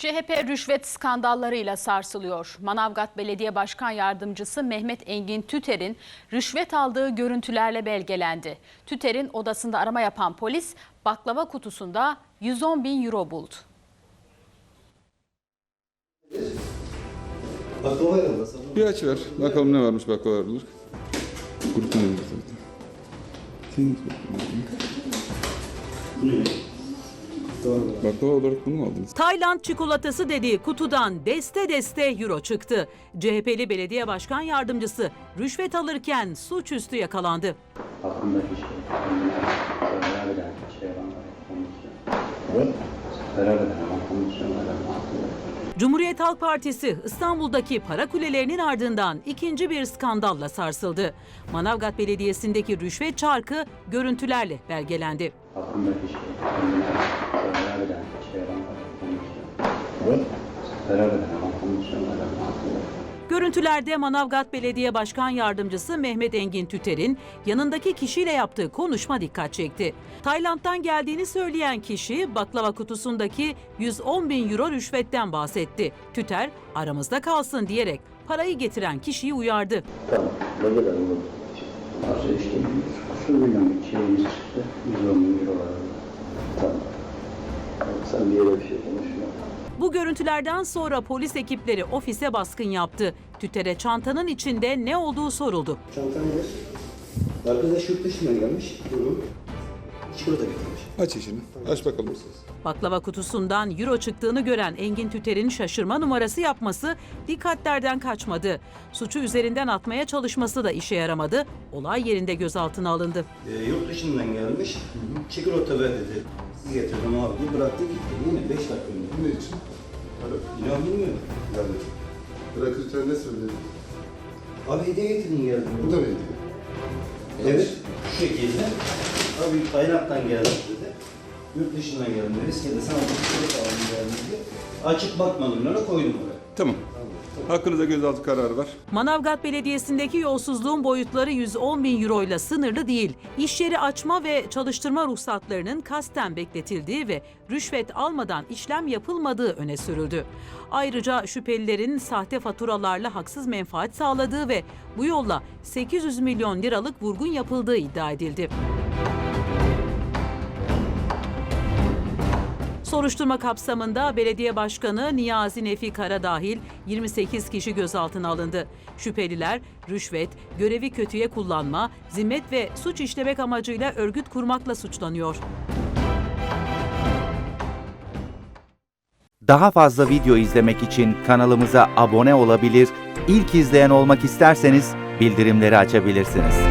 CHP rüşvet skandallarıyla sarsılıyor. Manavgat Belediye Başkan Yardımcısı Mehmet Engin Tüter'in rüşvet aldığı görüntülerle belgelendi. Tüter'in odasında arama yapan polis baklava kutusunda 110 bin euro buldu. Baklava. Bir aç ver. Bakalım ne varmış baklavalar. Kurutma nedir zaten. Baklava olarak bunu mu aldınız? Tayland çikolatası dediği kutudan deste deste euro çıktı. CHP'li belediye başkan yardımcısı rüşvet alırken suçüstü yakalandı. aklımdaki şey. Zarar eden şey kondisyon. Zarar eden kondisyonlara mahkum. Cumhuriyet Halk Partisi İstanbul'daki para kulelerinin ardından ikinci bir skandalla sarsıldı. Manavgat Belediyesi'ndeki rüşvet çarkı görüntülerle belgelendi. Görüntülerde Manavgat Belediye Başkan Yardımcısı Mehmet Engin Tüter'in yanındaki kişiyle yaptığı konuşma dikkat çekti. Tayland'dan geldiğini söyleyen kişi baklava kutusundaki 110 bin euro rüşvetten bahsetti. Tüter aramızda kalsın diyerek parayı getiren kişiyi uyardı. Tamam. Ne kadar bu? Nasıl işte 100 milyon bir şeyimiz çıktı. 110 bin euro var. Tamam. Sen bir yere bir şey konuşma. Bu görüntülerden sonra polis ekipleri ofise baskın yaptı. Tüter'e çantanın içinde ne olduğu soruldu. Çanta nedir? Arkadaş yurt dışından gelmiş. Buyurun. Çikolata getirmiş. Aç işini. Aç bakalım. Baklava kutusundan euro çıktığını gören Engin Tüter'in şaşırma numarası yapması dikkatlerden kaçmadı. Suçu üzerinden atmaya çalışması da işe yaramadı. Olay yerinde gözaltına alındı. Ee, yurt dışından gelmiş. Çikolata ver dedi. Getirdim abi. Bıraktı gitti. Yine 5 dakika önce. Ne için? İnan bilmiyorum. Yani bırakırken ne söyledi? Abi hediye getirdin geldim. Bu da neydi? Evet. Şu şekilde. Abi Tayland'dan geldim. Yurt dışından geldim dedi. Riskede sana bir çikolata aldım geldim dedi. Açık bakmadım. Öyle koydum oraya. Tamam. Hakkınızda gözaltı kararı var. Manavgat Belediyesi'ndeki yolsuzluğun boyutları 110 bin euro ile sınırlı değil. İş yeri açma ve çalıştırma ruhsatlarının kasten bekletildiği ve rüşvet almadan işlem yapılmadığı öne sürüldü. Ayrıca şüphelilerin sahte faturalarla haksız menfaat sağladığı ve bu yolla 800 milyon liralık vurgun yapıldığı iddia edildi. Soruşturma kapsamında belediye başkanı Niyazi Nefi Kara dahil 28 kişi gözaltına alındı. Şüpheliler rüşvet, görevi kötüye kullanma, zimmet ve suç işlemek amacıyla örgüt kurmakla suçlanıyor. Daha fazla video izlemek için kanalımıza abone olabilir, ilk izleyen olmak isterseniz bildirimleri açabilirsiniz.